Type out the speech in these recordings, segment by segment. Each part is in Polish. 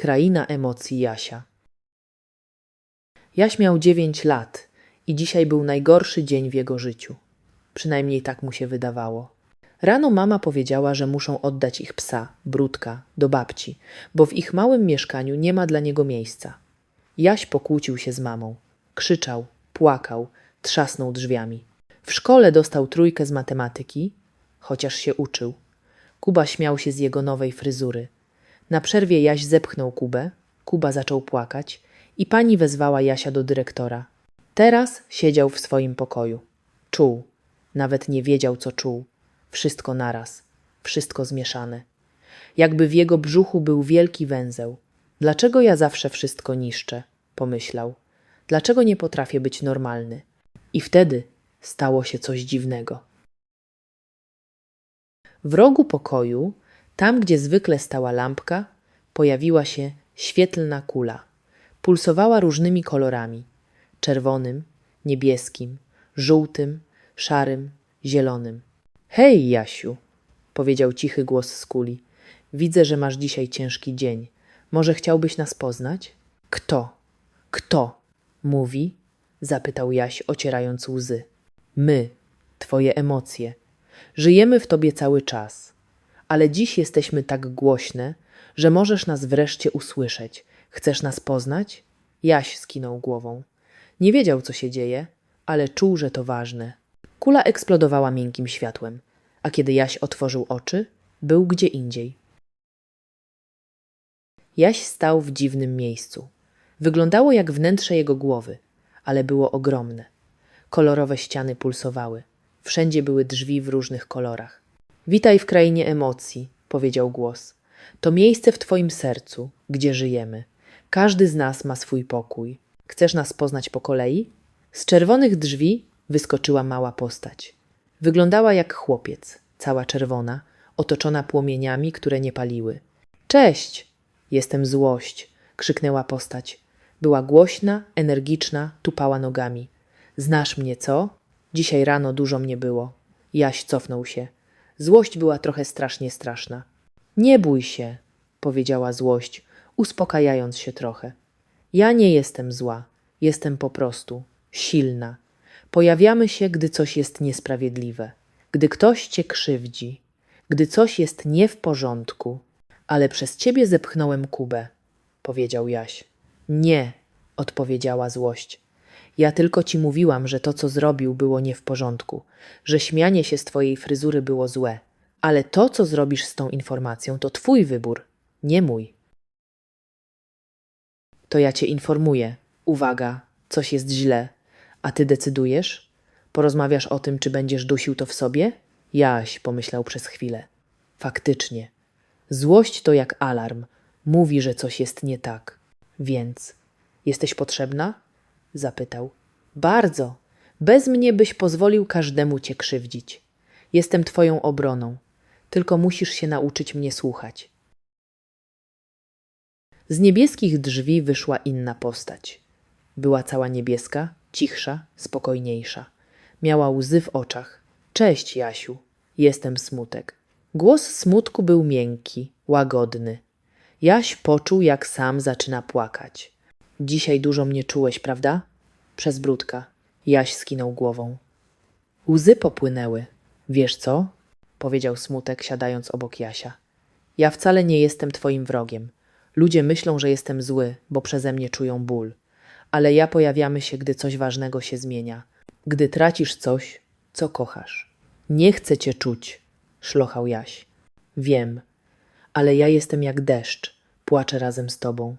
Kraina emocji Jasia. Jaś miał dziewięć lat i dzisiaj był najgorszy dzień w jego życiu. Przynajmniej tak mu się wydawało. Rano mama powiedziała, że muszą oddać ich psa, Brudka, do babci, bo w ich małym mieszkaniu nie ma dla niego miejsca. Jaś pokłócił się z mamą. Krzyczał, płakał, trzasnął drzwiami. W szkole dostał trójkę z matematyki, chociaż się uczył. Kuba śmiał się z jego nowej fryzury. Na przerwie Jaś zepchnął Kubę, Kuba zaczął płakać i pani wezwała Jasia do dyrektora. Teraz siedział w swoim pokoju. Czuł, nawet nie wiedział, co czuł. Wszystko naraz, wszystko zmieszane. Jakby w jego brzuchu był wielki węzeł. Dlaczego ja zawsze wszystko niszczę? pomyślał. Dlaczego nie potrafię być normalny? I wtedy stało się coś dziwnego. W rogu pokoju, tam gdzie zwykle stała lampka, pojawiła się świetlna kula. Pulsowała różnymi kolorami: czerwonym, niebieskim, żółtym, szarym, zielonym. Hej, Jasiu, powiedział cichy głos z kuli. Widzę, że masz dzisiaj ciężki dzień. Może chciałbyś nas poznać? Kto? Kto? Mówi? zapytał Jaś, ocierając łzy. My, twoje emocje. Żyjemy w tobie cały czas. Ale dziś jesteśmy tak głośne, że możesz nas wreszcie usłyszeć. Chcesz nas poznać? Jaś skinął głową. Nie wiedział, co się dzieje, ale czuł, że to ważne. Kula eksplodowała miękkim światłem, a kiedy Jaś otworzył oczy, był gdzie indziej. Jaś stał w dziwnym miejscu. Wyglądało jak wnętrze jego głowy, ale było ogromne. Kolorowe ściany pulsowały. Wszędzie były drzwi w różnych kolorach. Witaj w krainie emocji, powiedział głos. To miejsce w twoim sercu, gdzie żyjemy. Każdy z nas ma swój pokój. Chcesz nas poznać po kolei? Z czerwonych drzwi wyskoczyła mała postać. Wyglądała jak chłopiec, cała czerwona, otoczona płomieniami, które nie paliły. Cześć! Jestem złość, krzyknęła postać. Była głośna, energiczna, tupała nogami. Znasz mnie, co? Dzisiaj rano dużo mnie było. Jaś cofnął się. Złość była trochę strasznie straszna. Nie bój się, powiedziała złość, uspokajając się trochę. Ja nie jestem zła, jestem po prostu silna. Pojawiamy się, gdy coś jest niesprawiedliwe, gdy ktoś cię krzywdzi, gdy coś jest nie w porządku. Ale przez ciebie zepchnąłem Kubę, powiedział Jaś. Nie, odpowiedziała złość. Ja tylko ci mówiłam, że to, co zrobił, było nie w porządku, że śmianie się z twojej fryzury było złe, ale to, co zrobisz z tą informacją, to twój wybór, nie mój. To ja cię informuję. Uwaga, coś jest źle. A ty decydujesz? Porozmawiasz o tym, czy będziesz dusił to w sobie? Jaś, pomyślał przez chwilę. Faktycznie. Złość to jak alarm. Mówi, że coś jest nie tak. Więc, jesteś potrzebna? Zapytał. Bardzo. Bez mnie byś pozwolił każdemu cię krzywdzić. Jestem twoją obroną. Tylko musisz się nauczyć mnie słuchać. Z niebieskich drzwi wyszła inna postać. Była cała niebieska, cichsza, spokojniejsza. Miała łzy w oczach. Cześć, Jasiu. Jestem smutek. Głos smutku był miękki, łagodny. Jaś poczuł, jak sam zaczyna płakać. Dzisiaj dużo mnie czułeś, prawda? Przez brudka. Jaś skinął głową. Łzy popłynęły. Wiesz co? powiedział smutek, siadając obok Jasia. Ja wcale nie jestem twoim wrogiem. Ludzie myślą, że jestem zły, bo przeze mnie czują ból. Ale ja pojawiamy się, gdy coś ważnego się zmienia. Gdy tracisz coś, co kochasz. Nie chcę cię czuć, szlochał Jaś. Wiem, ale ja jestem jak deszcz, płaczę razem z tobą.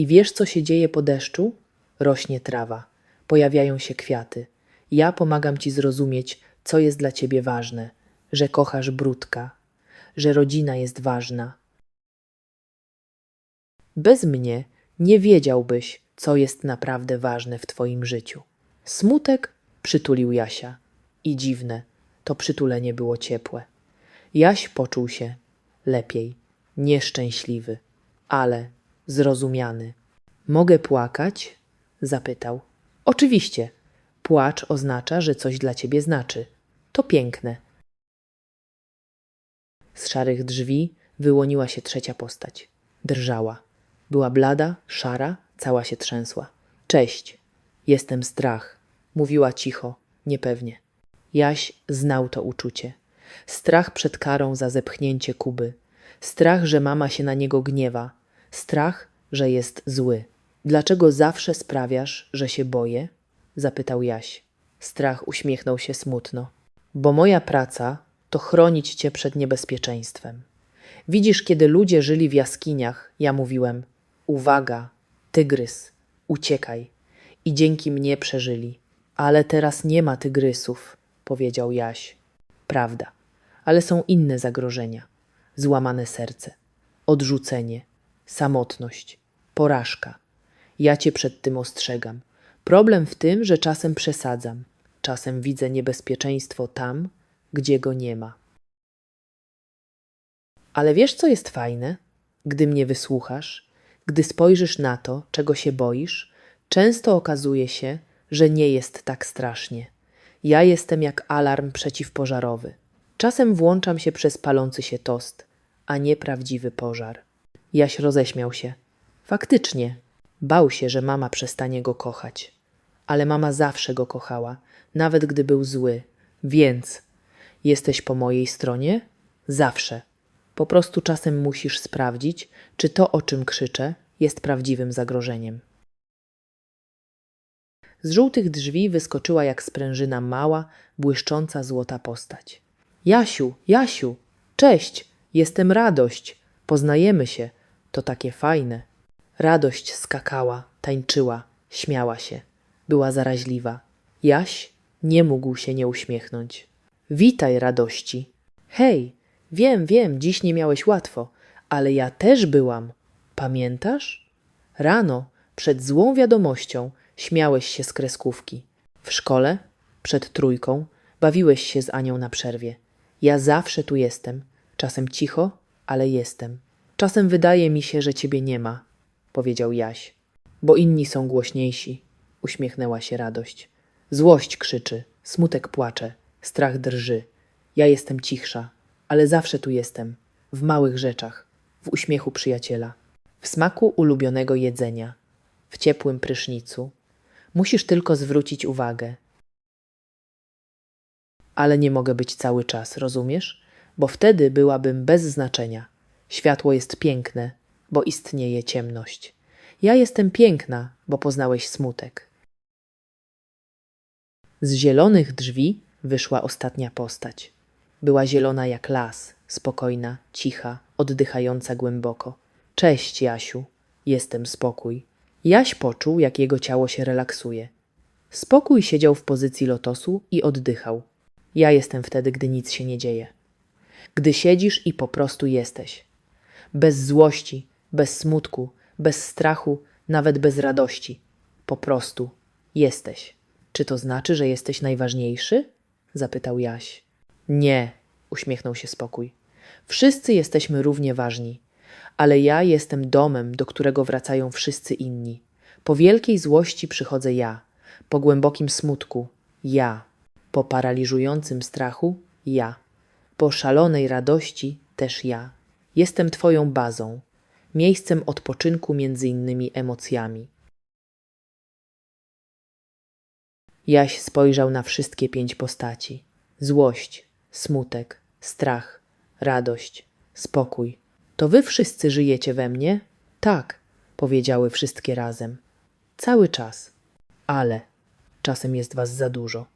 I wiesz, co się dzieje po deszczu? Rośnie trawa, pojawiają się kwiaty. Ja pomagam ci zrozumieć, co jest dla ciebie ważne, że kochasz brudka, że rodzina jest ważna. Bez mnie nie wiedziałbyś, co jest naprawdę ważne w twoim życiu. Smutek przytulił Jasia. I dziwne, to przytulenie było ciepłe. Jaś poczuł się lepiej, nieszczęśliwy, ale zrozumiany. Mogę płakać? zapytał. Oczywiście. Płacz oznacza, że coś dla ciebie znaczy. To piękne. Z szarych drzwi wyłoniła się trzecia postać. Drżała. Była blada, szara, cała się trzęsła. Cześć, jestem strach, mówiła cicho, niepewnie. Jaś znał to uczucie. Strach przed karą za zepchnięcie Kuby. Strach, że mama się na niego gniewa. Strach, że jest zły. Dlaczego zawsze sprawiasz, że się boję? zapytał Jaś. Strach uśmiechnął się smutno. Bo moja praca to chronić cię przed niebezpieczeństwem. Widzisz, kiedy ludzie żyli w jaskiniach, ja mówiłem: Uwaga, tygrys, uciekaj. I dzięki mnie przeżyli. Ale teraz nie ma tygrysów, powiedział Jaś. Prawda, ale są inne zagrożenia: złamane serce, odrzucenie, samotność, porażka. Ja cię przed tym ostrzegam. Problem w tym, że czasem przesadzam. Czasem widzę niebezpieczeństwo tam, gdzie go nie ma. Ale wiesz, co jest fajne? Gdy mnie wysłuchasz, gdy spojrzysz na to, czego się boisz, często okazuje się, że nie jest tak strasznie. Ja jestem jak alarm przeciwpożarowy. Czasem włączam się przez palący się tost, a nie prawdziwy pożar. Jaś roześmiał się. Faktycznie, bał się, że mama przestanie go kochać. Ale mama zawsze go kochała, nawet gdy był zły. Więc jesteś po mojej stronie? Zawsze. Po prostu czasem musisz sprawdzić, czy to, o czym krzyczę, jest prawdziwym zagrożeniem. Z żółtych drzwi wyskoczyła jak sprężyna mała, błyszcząca złota postać. Jasiu, Jasiu, cześć, jestem radość, poznajemy się, to takie fajne. Radość skakała, tańczyła, śmiała się, była zaraźliwa. Jaś nie mógł się nie uśmiechnąć. Witaj, radości. Hej, wiem, wiem, dziś nie miałeś łatwo, ale ja też byłam. Pamiętasz? Rano, przed złą wiadomością, śmiałeś się z kreskówki. W szkole, przed trójką, bawiłeś się z Anią na przerwie. Ja zawsze tu jestem. Czasem cicho, ale jestem. Czasem wydaje mi się, że ciebie nie ma, powiedział Jaś. Bo inni są głośniejsi, uśmiechnęła się radość. Złość krzyczy, smutek płacze, strach drży. Ja jestem cichsza, ale zawsze tu jestem, w małych rzeczach, w uśmiechu przyjaciela, w smaku ulubionego jedzenia, w ciepłym prysznicu. Musisz tylko zwrócić uwagę. Ale nie mogę być cały czas, rozumiesz? Bo wtedy byłabym bez znaczenia. Światło jest piękne, bo istnieje ciemność. Ja jestem piękna, bo poznałeś smutek. Z zielonych drzwi wyszła ostatnia postać. Była zielona jak las, spokojna, cicha, oddychająca głęboko. Cześć, Jasiu. Jestem spokój. Jaś poczuł, jak jego ciało się relaksuje. Spokój siedział w pozycji lotosu i oddychał. Ja jestem wtedy, gdy nic się nie dzieje. Gdy siedzisz i po prostu jesteś. Bez złości, bez smutku, bez strachu, nawet bez radości. Po prostu jesteś. Czy to znaczy, że jesteś najważniejszy? zapytał Jaś. Nie, uśmiechnął się spokój. Wszyscy jesteśmy równie ważni, ale ja jestem domem, do którego wracają wszyscy inni. Po wielkiej złości przychodzę ja, po głębokim smutku ja, po paraliżującym strachu ja, po szalonej radości też ja. Jestem Twoją bazą, miejscem odpoczynku między innymi emocjami. Jaś spojrzał na wszystkie pięć postaci: złość, smutek, strach, radość, spokój. To wy wszyscy żyjecie we mnie? Tak, powiedziały wszystkie razem. Cały czas. Ale czasem jest was za dużo.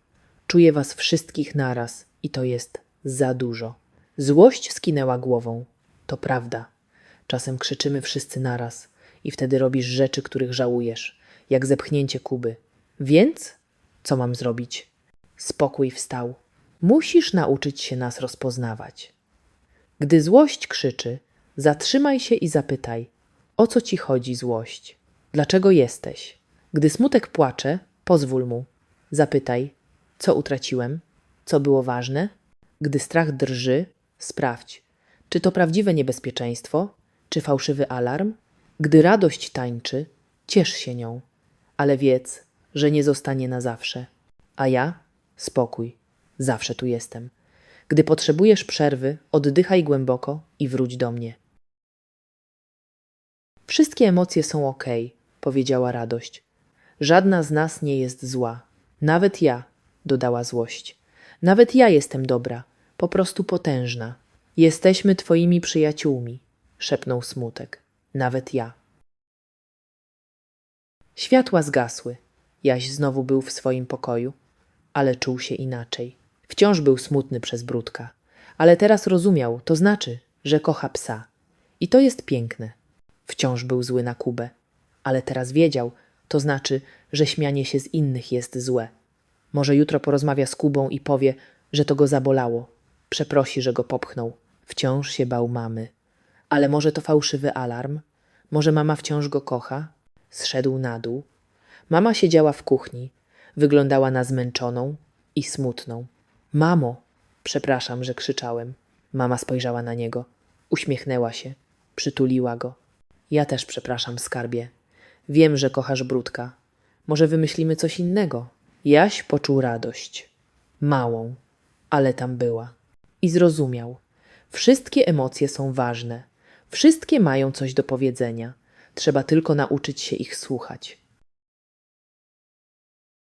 Czuję was wszystkich naraz i to jest za dużo. Złość skinęła głową. To prawda. Czasem krzyczymy wszyscy naraz i wtedy robisz rzeczy, których żałujesz, jak zepchnięcie Kuby. Więc co mam zrobić? Spokój wstał. Musisz nauczyć się nas rozpoznawać. Gdy złość krzyczy, zatrzymaj się i zapytaj: O co ci chodzi, złość? Dlaczego jesteś? Gdy smutek płacze, pozwól mu. Zapytaj: Co utraciłem? Co było ważne? Gdy strach drży, sprawdź, czy to prawdziwe niebezpieczeństwo, czy fałszywy alarm? Gdy radość tańczy, ciesz się nią, ale wiedz, że nie zostanie na zawsze. A ja? Spokój. Zawsze tu jestem. Gdy potrzebujesz przerwy, oddychaj głęboko i wróć do mnie. Wszystkie emocje są okej, powiedziała radość. Żadna z nas nie jest zła. Nawet ja, dodała złość. Nawet ja jestem dobra, po prostu potężna. Jesteśmy twoimi przyjaciółmi, szepnął smutek. Nawet ja. Światła zgasły. Jaś znowu był w swoim pokoju, ale czuł się inaczej. Wciąż był smutny przez Brudka, ale teraz rozumiał, to znaczy, że kocha psa. I to jest piękne. Wciąż był zły na Kubę, ale teraz wiedział, to znaczy, że śmianie się z innych jest złe. Może jutro porozmawia z Kubą i powie, że to go zabolało. Przeprosi, że go popchnął. Wciąż się bał mamy. Ale może to fałszywy alarm? Może mama wciąż go kocha? Zszedł na dół. Mama siedziała w kuchni. Wyglądała na zmęczoną i smutną. Mamo! Przepraszam, że krzyczałem. Mama spojrzała na niego. Uśmiechnęła się. Przytuliła go. Ja też przepraszam, skarbie. Wiem, że kochasz Brudka. Może wymyślimy coś innego? Jaś poczuł radość. Małą, ale tam była. I zrozumiał. Wszystkie emocje są ważne. Wszystkie mają coś do powiedzenia. Trzeba tylko nauczyć się ich słuchać.